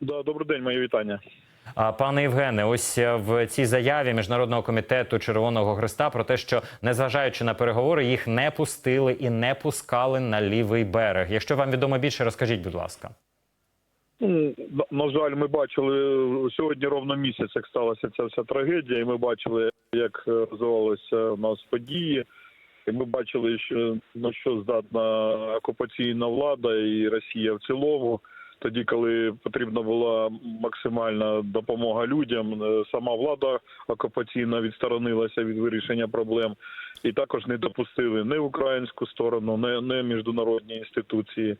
Да, добрий день, моє вітання. Пане Євгене, ось е, в цій заяві міжнародного комітету Червоного Христа про те, що незважаючи на переговори, їх не пустили і не пускали на лівий берег. Якщо вам відомо більше, розкажіть, будь ласка. На- жаль, ми бачили сьогодні ровно місяць, як сталася ця вся трагедія, і ми бачили, як е, розвивалися у нас події. І ми бачили, що на що здатна окупаційна влада і Росія в цілому. Тоді, коли потрібна була максимальна допомога людям, е, сама влада окупаційна відсторонилася від вирішення проблем, і також не допустили ні українську сторону, ні, ні міжнародні інституції.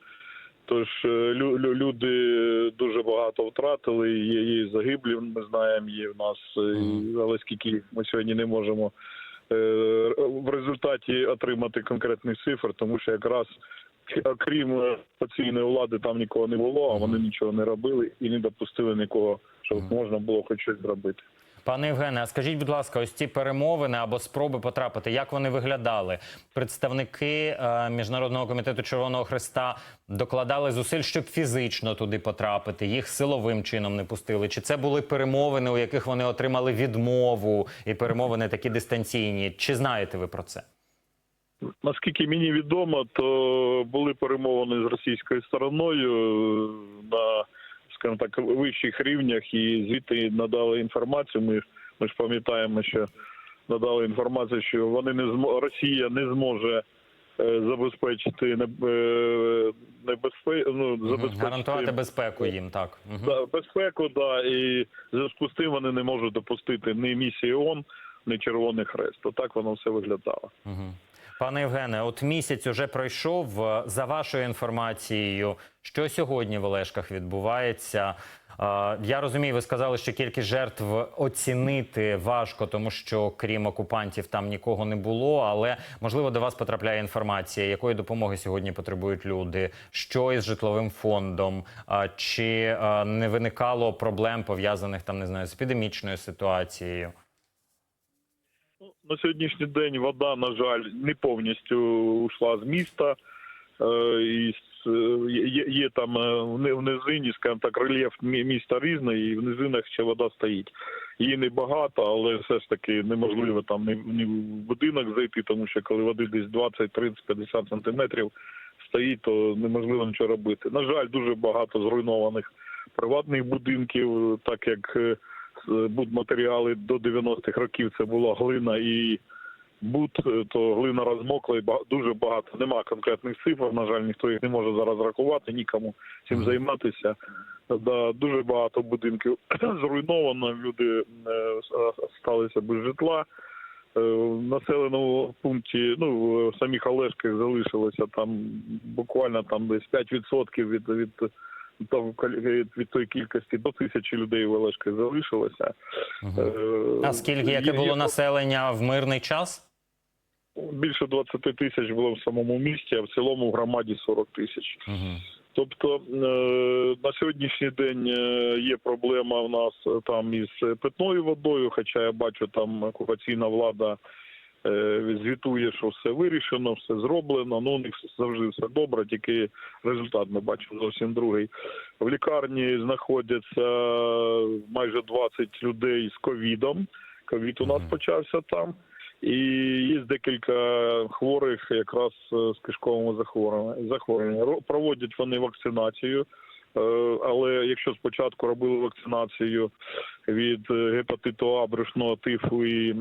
Тож е, лю- лю- люди дуже багато втратили. Є, є загиблі, ми знаємо, є в нас, е, але скільки ми сьогодні не можемо в результаті отримати конкретних цифр, тому що якраз окрім е, влади там нікого не було, а вони нічого не робили і не допустили нікого, щоб можна було хоч щось зробити. Пане Євгене, а скажіть, будь ласка, ось ці перемовини або спроби потрапити, як вони виглядали? Представники е, міжнародного комітету Червоного Христа докладали зусиль, щоб фізично туди потрапити. Їх силовим чином не пустили. Чи це були перемовини, у яких вони отримали відмову, і перемовини такі дистанційні? Чи знаєте ви про це? Наскільки мені відомо, то були перемовини з російською стороною е, на, скажімо так, вищих рівнях, і звідти надали інформацію. Ми, ми ж пам'ятаємо, що надали інформацію, що вони не змо Росія не зможе е, забезпечити е, небезпе... ну, забезпечити Гарантувати безпеку їм, так. Да, безпеку, да, і в зв'язку з тим вони не можуть допустити ні місії ООН, ні Червоний Хрест. Отак воно все виглядало. Мгм. Пане Євгене, от місяць уже пройшов. Е, За вашою інформацією, що сьогодні в Олешках відбувається? Е, Я розумію, ви сказали, що кількість жертв оцінити важко, тому що крім окупантів там нікого не було. Але можливо до вас потрапляє інформація, якої допомоги сьогодні потребують люди, що із житловим фондом, А чи е, не виникало проблем пов'язаних там не знаю з епідемічною ситуацією? На сьогоднішній день вода, на жаль, не повністю ушла з міста. Е, І е, є, є там е, в ни- в низині, скажімо так, рельєф міста різний, і в низинах ще вода стоїть. Її небагато, але все ж таки неможливо там ні в будинок зайти, тому що коли води десь 20, 30, 50 сантиметрів стоїть, то неможливо нічого робити. На жаль, дуже багато зруйнованих приватних будинків, так як будматеріали до 90-х років це була глина і буд, е, то глина розмокла і дуже багато. Нема конкретних цифр. На жаль, ніхто їх не може зараз рахувати, нікому цим займатися. Да, дуже багато будинків зруйновано. Люди е, сталися без житла. Е, В населеному пункті, ну в самих Олешках залишилося там буквально там десь 5% від від того від, від тої кількості до тисячі людей в Олешках залишилося. Е, А скільки яке було є населення в мирний час? більше 20 тисяч було в самому місті, а в цілому в громаді 40 тисяч. Угу. Тобто е, на сьогоднішній день е, є проблема в нас там із питною водою, хоча я бачу, там окупаційна влада звітує, що все вирішено, все зроблено. Ну у них завжди все добре, тільки результат ми бачимо зовсім другий. В лікарні знаходяться майже 20 людей з ковідом. Ковід у нас почався там. І є декілька хворих якраз е, з кишковими захворюваннями. Проводять вони вакцинацію, е, але якщо спочатку робили вакцинацію від е, гепатиту А, брюшного тифу і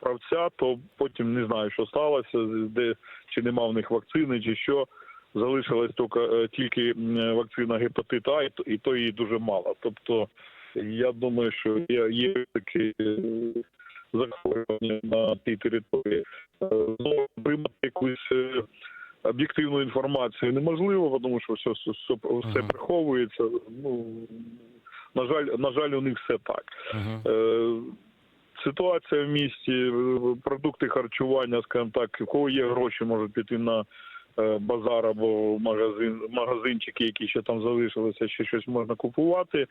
правця, то потім не знаю, що сталося, де чи нема в них вакцини, чи що. Залишилась тільки, е, тільки вакцина гепатиту А, і то- і то її дуже мало. Тобто я думаю, що є, є такі е, захворювання на тій території. Е, Ну, отримати якусь об'єктивну інформацію неможливо, тому що все, все, все, все приховується. Ну на жаль, на жаль, у них все так. Угу. Е, Ситуація в місті, е, продукти харчування, скажімо так, у кого є гроші, можуть піти на е, базар або магазин, магазинчики, які ще там залишилися, ще щось можна купувати.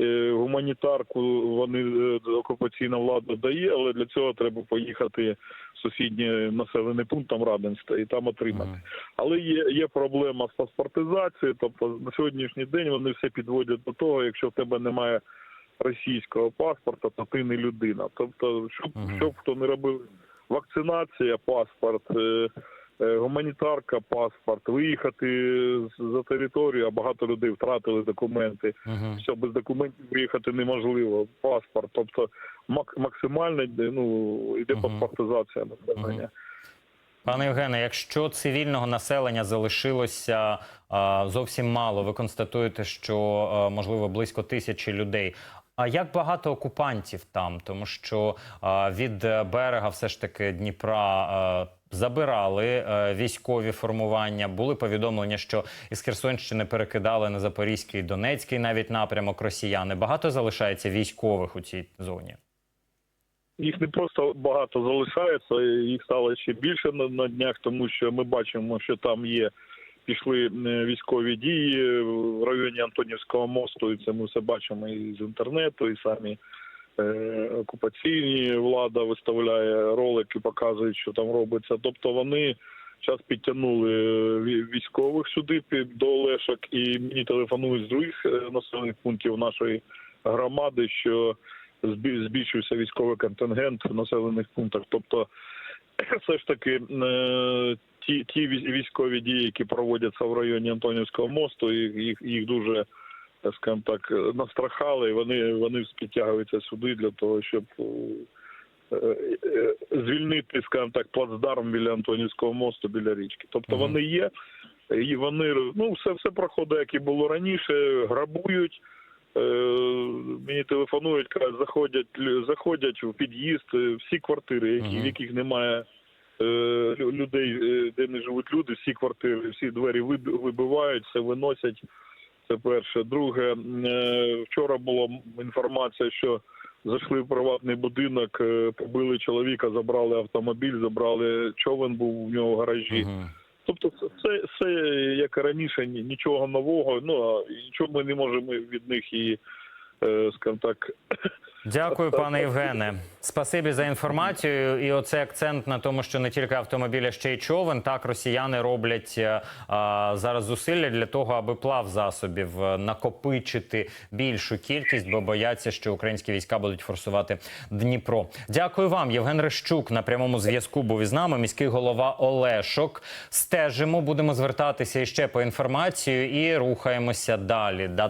Е, Гуманітарку вони окупаційна влада дає, але для цього треба поїхати в сусідній населений пункт там Раденська і там отримати. Мгм. Але є, є проблема з паспортизацією. Тобто на сьогоднішній день вони все підводять до того, якщо в тебе немає російського паспорта, то ти не людина. Тобто, щоб, Мгм. щоб хто не робив вакцинація, паспорт, е, е, гуманітарка, паспорт, виїхати за територію, а багато людей втратили документи. Мгм. Все без документів виїхати неможливо. Паспорт, тобто мак- максимально ну йде Мгм. паспортизація населення. Пане Євгене, якщо цивільного населення залишилося а, зовсім мало, ви констатуєте, що а, можливо близько тисячі людей. А як багато окупантів там? Тому що від е, берега, все ж таки Дніпра. а, Забирали е, військові формування, були повідомлення, що із Херсонщини перекидали на Запорізький, Донецький навіть напрямок росіяни. Багато залишається військових у цій зоні. Їх не просто багато залишається, їх стало ще більше на, на днях, тому що ми бачимо, що там є пішли е, військові дії в районі Антонівського мосту, і це ми все бачимо і з інтернету, і самі е, окупаційні влада виставляє ролики, показують, що там робиться. Тобто вони зараз підтягнули е, військових сюди під- до Олешок, і мені телефонують з других е, населених пунктів нашої громади, що збі- збільшився військовий контингент в населених пунктах. Тобто, все ж таки, е, ті, ті військові дії, які проводяться в районі Антонівського мосту, їх, їх, їх дуже, е, скажімо так, е, настрахали, і вони, вони підтягуються сюди для того, щоб звільнити, скажімо так, плацдарм біля Антонівського мосту, біля річки. Тобто вони є, і вони ну все, все проходить, як і було раніше, грабують. Е, Мені телефонують, кажуть, заходять заходять в під'їзд е, всі квартири, які, в яких немає е, людей, де не живуть люди, всі квартири, всі двері вибивають, все виносять. Це перше. Друге, е, вчора була інформація, що зайшли в приватний будинок, побили чоловіка, забрали автомобіль, забрали човен був у нього в гаражі. Мгм. Тобто, це, це, як раніше, нічого нового. Ну нічого ми не можемо від них і, скажімо так, Дякую, пане Євгене. Спасибі за інформацію. І оце акцент на тому, що не тільки автомобіль, а ще й човен. Так, росіяни роблять е, а, зараз зусилля для того, аби плав засобів е, накопичити більшу кількість, бо бояться, що українські війська будуть форсувати Дніпро. Дякую вам, Євген Рещук. На прямому зв'язку був із нами. Міський голова Олешок. Стежимо, будемо звертатися іще по інформацію і рухаємося далі. Да